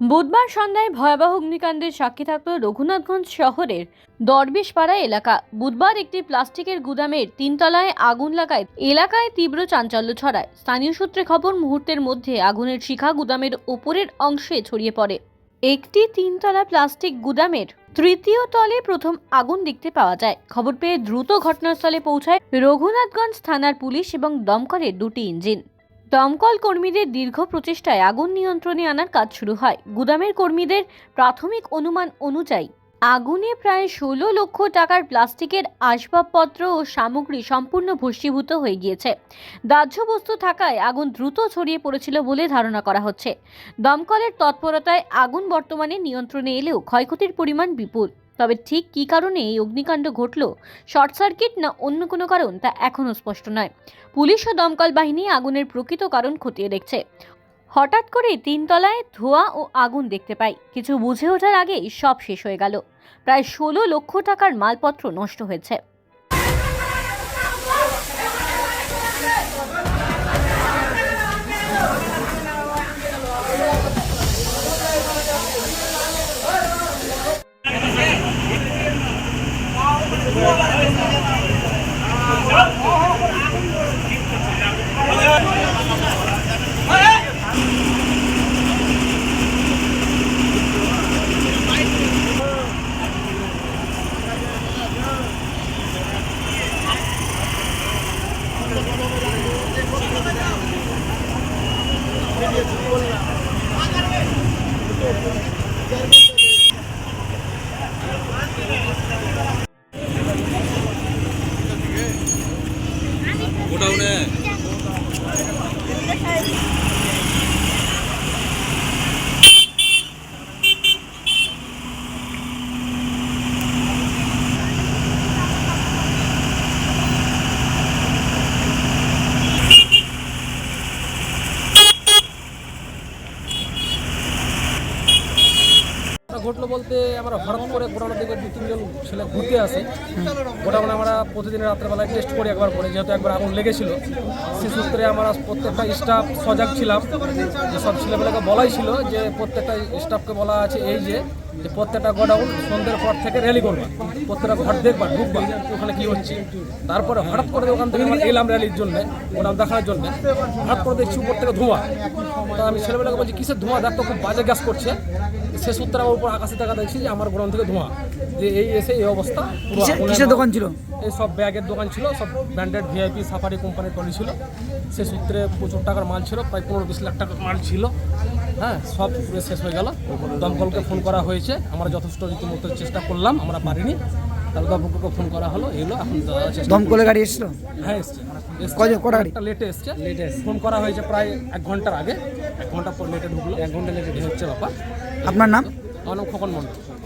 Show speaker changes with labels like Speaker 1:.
Speaker 1: বুধবার সন্ধ্যায় ভয়াবহ অগ্নিকাণ্ডের সাক্ষী থাকল রঘুনাথগঞ্জ শহরের দরবেশপাড়া এলাকা। বুধবার একটি প্লাস্টিকের গুদামের তিনতলায় আগুন লাগায়। এলাকায় তীব্র চাঞ্চল্য ছড়ায়। স্থানীয় সূত্রে খবর, মুহূর্তের মধ্যে আগুনের শিখা গুদামের ওপরের অংশে ছড়িয়ে পড়ে। একটি তিনতলা প্লাস্টিক গুদামের তৃতীয় তলে প্রথম আগুন দেখতে পাওয়া যায়। খবর পেয়ে দ্রুত ঘটনাস্থলে পৌঁছায় রঘুনাথগঞ্জ থানার পুলিশ এবং দমকলের দুটি ইঞ্জিন। দমকল কর্মীদের দীর্ঘ প্রচেষ্টায় আগুন নিয়ন্ত্রণে আনার কাজ শুরু হয়। গুদামের কর্মীদের প্রাথমিক অনুমান অনুযায়ী, আগুনে প্রায় ষোলো লক্ষ টাকার প্লাস্টিকের আসবাবপত্র ও সামগ্রী সম্পূর্ণ ভস্মীভূত হয়ে গিয়েছে। দাহ্য বস্তু থাকায় আগুন দ্রুত ছড়িয়ে পড়েছিল বলে ধারণা করা হচ্ছে। দমকলের তৎপরতায় আগুন বর্তমানে নিয়ন্ত্রণে এলেও ক্ষয়ক্ষতির পরিমাণ বিপুল। তবে ঠিক কী কারণে এই অগ্নিকাণ্ড ঘটল? শর্ট সার্কিট না অন্য কোনো কারণ তা এখনও স্পষ্ট নয়। পুলিশ ও দমকল বাহিনী আগুনের প্রকৃত কারণ খতিয়ে দেখছে। হঠাৎ করে তিনতলায় ধোঁয়া ও আগুন দেখতে পাই। কিছু বুঝে ওঠার আগেই সব শেষ হয়ে গেল। প্রায় ষোলো লক্ষ টাকার মালপত্র নষ্ট হয়েছে।
Speaker 2: গোডাউনে
Speaker 3: ലോക്ക്ഡൗണ് ঘটলো বলতে আমরা হঠাৎ করে গোডাউনের দিকে দু, তিনজন ছেলে ঘুরতে আসি। মানে আমরা প্রতিদিন রাত্রেবেলায় টেস্ট করি একবার করে, যেহেতু একবার আগুন লেগেছিল। সে সূত্রে আমরা প্রত্যেকটা স্টাফ সজাগ ছিলাম। যে সব ছেলেমেয়েকে বলাই ছিল যে প্রত্যেকটা স্টাফকে বলা আছে এই যে যে প্রত্যেকটা গোডাউন সন্ধ্যের পর থেকে র্যালি করবা। প্রত্যেকটা ঘর দেখবা ঢুকবা ওখানে কি হচ্ছে। তারপরে হঠাৎ করে ওখান থেকে এলাম র্যালির জন্য গোডাউন দেখার জন্য। হঠাৎ করে দেখছি উপর থেকে ধোঁয়া। তো আমি ছেলেমেয়েকে বলছি কিসের ধোঁয়া? দেখ তো খুব বাজে গ্যাস করছে। সে সূত্রে আমার উপর আকাশে টাকা দেখছি যে আমার গোডাউন থেকে ধোঁয়া। যে এই এসে এই অবস্থা
Speaker 4: কিসের- দোকান ছিল?
Speaker 3: এই সব ব্যাগের দোকান ছিল সব ব্র্যান্ডেড ভিআইপি সাফারি কোম্পানির টলি ছিল। সে সূত্রে প্রচুর টাকার মাল ছিল প্রায় পনেরো বিশ লাখ টাকার মাল ছিল। হ্যাঁ সব শেষ হয়ে গেল। দমকলকে ফোন করা হয়েছে। আমরা যথেষ্ট রীতিমতো চেষ্টা করলাম আমরা পারিনি। তারপর দমকলকে ফোন করা হলো এলো এখন যাওয়ার
Speaker 4: দমকলে গাড়ি এসেছিল?
Speaker 3: হ্যাঁ এসছে।
Speaker 4: কজন- কটা গাড়ি?
Speaker 3: লেটে এসছে। ফোন করা হয়েছে প্রায় এক ঘণ্টার আগে। এক ঘণ্টা পর লেটে ঢুকলো। এক ঘণ্টা লেটে হচ্ছে ব্যাপার
Speaker 4: আপনার নাম?
Speaker 3: আমার নাম খোকন মন্ডল